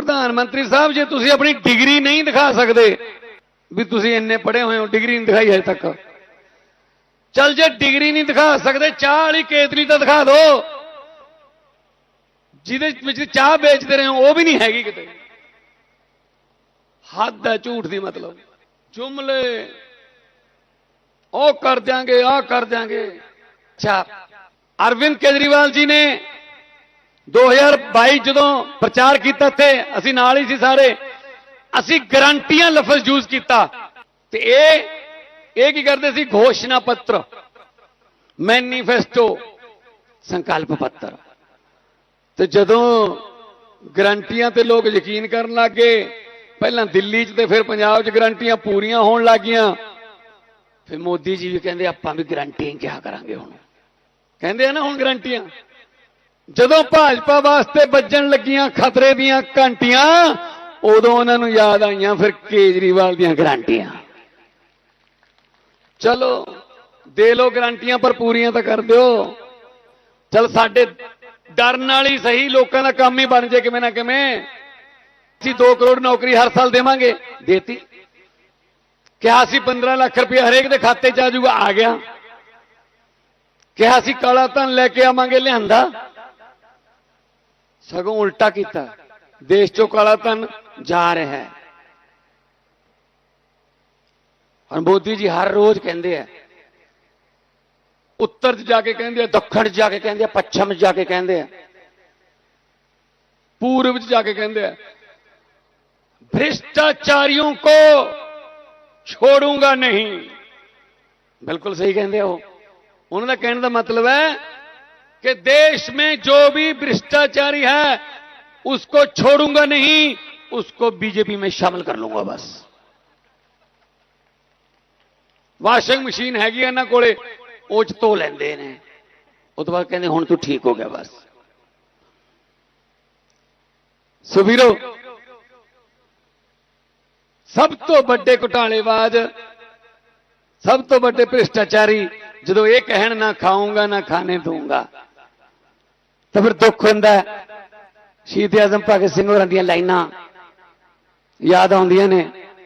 ਪ੍ਰਧਾਨ ਮੰਤਰੀ ਸਾਹਿਬ, ਜੇ ਤੁਸੀਂ ਆਪਣੀ ਡਿਗਰੀ ਨਹੀਂ ਦਿਖਾ ਸਕਦੇ, ਵੀ ਤੁਸੀਂ ਇੰਨੇ ਪੜ੍ਹੇ ਹੋਏ ਹੋ, ਡਿਗਰੀ ਨਹੀਂ ਦਿਖਾਈ ਹਜੇ ਤੱਕ। ਚਲ ਜੇ ਡਿਗਰੀ ਨਹੀਂ ਦਿਖਾ ਸਕਦੇ, ਚਾਹ ਵਾਲੀ ਕੇਤਲੀ ਤਾਂ ਦਿਖਾ ਦਿਓ ਜਿਹਦੇ ਵਿੱਚ ਚਾਹ ਵੇਚਦੇ ਰਹੇ ਹੋ, ਉਹ ਵੀ ਨਹੀਂ ਹੈਗੀ ਕਿਤੇ। ਹੱਦ ਹੈ ਝੂਠ ਦੀ ਮਤਲਬ। ਜੁਮਲੇ, ਉਹ ਕਰ ਦਿਆਂਗੇ ਆ ਕਰ ਦਿਆਂਗੇ। ਚਾਹ ਅਰਵਿੰਦ ਕੇਜਰੀਵਾਲ ਜੀ ਨੇ 2022 ਜਦੋਂ ਪ੍ਰਚਾਰ ਕੀਤਾ ਤੇ ਅਸੀਂ ਨਾਲ ਹੀ ਸੀ ਸਾਰੇ। ਅਸੀਂ ਗਰੰਟੀਆਂ ਲਫ਼ਜ਼ ਯੂਜ਼ ਕੀਤਾ। ਤੇ ਇਹ ਇਹ ਕੀ ਕਰਦੇ ਸੀ? ਘੋਸ਼ਣਾ ਪੱਤਰ ਮੈਨੀਫੈਸਟੋ ਸੰਕਲਪ ਪੱਤਰ। ਤੇ ਜਦੋਂ ਗਰੰਟੀਆਂ ਤੇ ਲੋਕ ਯਕੀਨ ਕਰਨ ਲੱਗੇ ਪਹਿਲਾਂ ਦਿੱਲੀ 'ਚ ਤੇ ਫਿਰ ਪੰਜਾਬ 'ਚ ਗਰੰਟੀਆਂ ਪੂਰੀਆਂ ਹੋਣ ਲੱਗੀਆਂ ਫਿਰ ਮੋਦੀ ਜੀ ਵੀ ਕਹਿੰਦੇ, ਆਪਾਂ ਵੀ ਗਰੰਟੀਆਂ ਕਿਹਾ ਕਰਾਂਗੇ ਹੁਣ? ਕਹਿੰਦੇ ਆ ਨਾ ਹੁਣ ਗਰੰਟੀਆਂ। ਜਦੋਂ ਭਾਜਪਾ ਵਾਸਤੇ ਵੱਜਣ ਲੱਗੀਆਂ ਖਤਰੇ ਦੀਆਂ ਘੰਟੀਆਂ, ਉਦੋਂ ਉਹਨਾਂ ਨੂੰ ਯਾਦ ਆਈਆਂ ਫਿਰ ਕੇਜਰੀਵਾਲ ਦੀਆਂ ਗਰੰਟੀਆਂ। ਚਲੋ, ਦੇ ਲੋ ਗਰੰਟੀਆਂ ਪਰ ਪੂਰੀਆਂ ਤਾਂ ਕਰ ਦਿਓ। ਚਲ ਸਾਡੇ ਡਰਨ ਨਾਲ ਹੀ ਸਹੀ ਲੋਕਾਂ ਦਾ ਕੰਮ ਹੀ ਬਣ ਜੇ ਕਿਵੇਂ ਨਾ ਕਿਵੇਂ। ਅਸੀਂ 2 ਕਰੋੜ ਨੌਕਰੀ ਹਰ ਸਾਲ ਦੇਵਾਂਗੇ। ਦੇਤੀ। ਕਿਹਾ ਸੀ 15 ਲੱਖ ਰੁਪਏ ਹਰੇਕ ਦੇ ਖਾਤੇ 'ਚ ਆ ਜਾਊਗਾ, ਆ ਗਿਆ। ਕਿਹਾ ਸੀ ਕਾਲਾ ਧਨ ਲੈ ਕੇ ਆਵਾਂਗੇ ਲਿਆਂਦਾ। ਸਗੋਂ ਉਲਟਾ ਕੀਤਾ। ਦੇਸ਼ ਚੋਂ ਕਾਲਾ ਧਨ ਜਾ ਰਿਹਾ ਹੈ। ਹਰ ਮੋਦੀ ਜੀ ਹਰ ਰੋਜ਼ ਕਹਿੰਦੇ ਆ, ਉੱਤਰ 'ਚ ਜਾ ਕੇ ਕਹਿੰਦੇ ਆ, ਦੱਖਣ 'ਚ ਜਾ ਕੇ ਕਹਿੰਦੇ ਆ, ਪੱਛਮ 'ਚ ਜਾ ਕੇ ਕਹਿੰਦੇ ਆ, ਪੂਰਬ 'ਚ ਜਾ ਕੇ ਕਹਿੰਦੇ ਆ, ਭ੍ਰਿਸ਼ਟਾਚਾਰੀਆਂ ਕੋ ਛੋੜੂੰਗਾ ਨਹੀਂ। ਬਿਲਕੁਲ ਸਹੀ ਕਹਿੰਦੇ ਉਹ। ਉਹਨਾਂ ਦਾ ਕਹਿਣ ਦਾ ਮਤਲਬ ਹੈ कि देश में जो भी भ्रष्टाचारी है उसको छोड़ूंगा नहीं उसको बीजेपी में शामिल कर लूंगा बस ਵਾਸ਼ਿੰਗ ਮਸ਼ੀਨ ਹੈਗੀ ਆ ਇਹਨਾਂ ਕੋਲੇ ਉਹ ਚ ਧੋ ਲੈਂਦੇ ਨੇ ਉਹ ਤੋਂ ਬਾਅਦ ਕਹਿੰਦੇ ਹੁਣ ਤੂੰ ਠੀਕ ਹੋ ਗਿਆ ਬਸ ਸੋ ਵੀਰੋ ਸਭ ਤੋਂ ਵੱਡੇ ਘੁਟਾਲੇਬਾਜ਼ ਸਭ ਤੋਂ ਵੱਡੇ ਭ੍ਰਿਸ਼ਟਾਚਾਰੀ ਜਦੋਂ ਇਹ ਕਹਿਣ ਨਾ ਖਾਊਂਗਾ ਨਾ ਖਾਣੇ ਦੂੰਗਾ ਤਾਂ ਫਿਰ ਦੁੱਖ ਹੁੰਦਾ ਹੈ। ਸ਼ਹੀਦ ਆਜ਼ਮ ਭਗਤ ਸਿੰਘ ਹੋਰਾਂ ਦੀਆਂ ਲਾਈਨਾਂ ਯਾਦ ਆਉਂਦੀਆਂ ਨੇ